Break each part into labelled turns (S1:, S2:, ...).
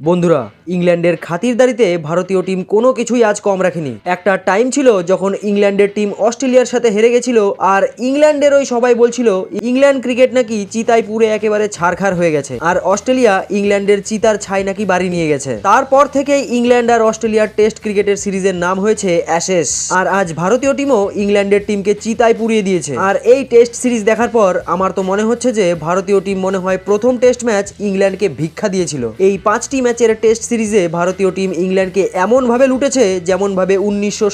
S1: বন্ধুরা, ইংল্যান্ডের খাতিরদারিতে ভারতীয় টিম কোনো কিছুই আজ কম রাখেনি। একটা টাইম ছিল যখন ইংল্যান্ডের টিম অস্ট্রেলিয়ার সাথে হেরে গেছিল, আর ইংল্যান্ডের ওই সবাই বলছিল, ইংল্যান্ড ক্রিকেট নাকি চিতায় পুরে একেবারে ছারখার হয়ে গেছে। আর অস্ট্রেলিয়া ইংল্যান্ডের চিতার ছাই নাকি বাড়ি নিয়ে গেছে। তারপর থেকে ইংল্যান্ড আর অস্ট্রেলিয়ার টেস্ট ক্রিকেটের সিরিজের নাম হয়েছে অ্যাশেস। আর আজ ভারতীয় টিমও ইংল্যান্ডের টিমকে চিতায় পুড়িয়ে দিয়েছে। আর এই টেস্ট সিরিজ দেখার পর আমার তো মনে হচ্ছে যে ভারতীয় টিম মনে হয় প্রথম টেস্ট ম্যাচ ইংল্যান্ডকে ভিক্ষা দিয়েছিল। এই পাঁচটি ম্যাচের টেস্ট সিরিজে ভারতীয় টিম ইংল্যান্ডকে এমন ভাবে লুটেছে যেমন ভাবে উনিশশো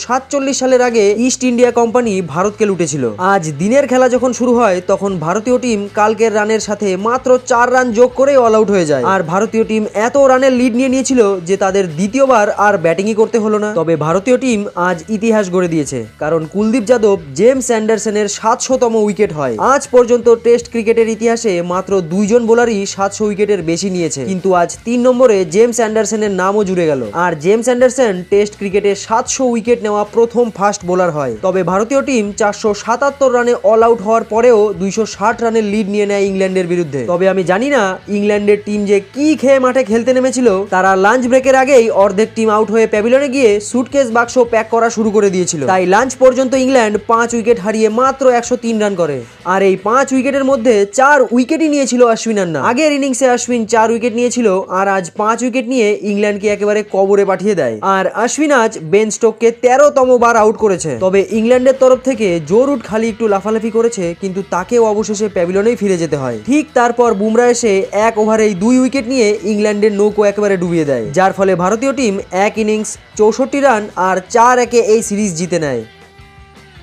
S1: সালের আগে ইস্ট ইন্ডিয়া কোম্পানি ভারতকে লুটেছিল। আজ দিনের খেলা যখন শুরু হয়, তখন ভারতীয় টিম কালকের রানের সাথে মাত্র চার রান যোগ করেই অল আউট হয়ে যায়। আর ভারতীয় টিম এত রানের লিড নিয়ে নিয়েছিল যে তাদের দ্বিতীয়বার আর ব্যাটিংই করতে হলো না। তবে ভারতীয় টিম আজ ইতিহাস গড়ে দিয়েছে, কারণ কুলদীপ যাদব, জেমস অ্যান্ডারসনের সাতশোতম উইকেট হয়। আজ পর্যন্ত টেস্ট ক্রিকেটের ইতিহাসে মাত্র দুইজন বোলারই সাতশো উইকেটের বেশি নিয়েছে। কিন্তু আজ তিন নম্বরে জেমস অ্যান্ডারসনের নামও জুড়ে গেল। আর জেমস অ্যান্ডারসন টেস্ট ক্রিকেটে সাতশো উইকেট নেওয়া প্রথম ফাস্ট বোলার হয়। তবে ভারতীয় টিম চারশো সাতাত্তর রানে অল আউট হওয়ার পরেও দুইশো ষাট রানের লিড নিয়ে নেয় ইংল্যান্ডের বিরুদ্ধে। তবে আমি জানি না ইংল্যান্ডের টিম যে কি খেয়ে মাঠে খেলতে নেমেছিল। তারা লাঞ্চ ব্রেকের আগেই অর্ধেক টিম আউট হয়ে প্যাভিলনে গিয়ে সুটকেস বাক্স প্যাক করা শুরু করে দিয়েছিল। তাই লাঞ্চ পর্যন্ত ইংল্যান্ড পাঁচ উইকেট হারিয়ে মাত্র একশো তিন রান করে। আর এই পাঁচ উইকেটের মধ্যে চার উইকেটই নিয়েছিল অশ্বিন আন্না। আগের ইনিংসে অশ্বিন চার উইকেট নিয়েছিল। আর আজ পাঁচ উইকেট নিয়ে ইংল্যান্ডকে একেবারে কবরে পাঠিয়ে দেয়। আর অশ্বিন আজ বেন স্টোককে তেরোতম বার আউট করেছে। তবে ইংল্যান্ডের তরফ থেকে জো রুট খালি একটু লাফালাফি করেছে, কিন্তু তাকেও অবশেষে প্যাভিলনেই ফিরে যেতে হয়। ঠিক তারপর বুমরা এসে এক ওভারেই দুই উইকেট নিয়ে ইংল্যান্ডের নৌকো একেবারে ডুবিয়ে দেয়, যার ফলে ভারতীয় টিম এক ইনিংস চৌষট্টি রান আর চার একে এই সিরিজ জিতে নেয়।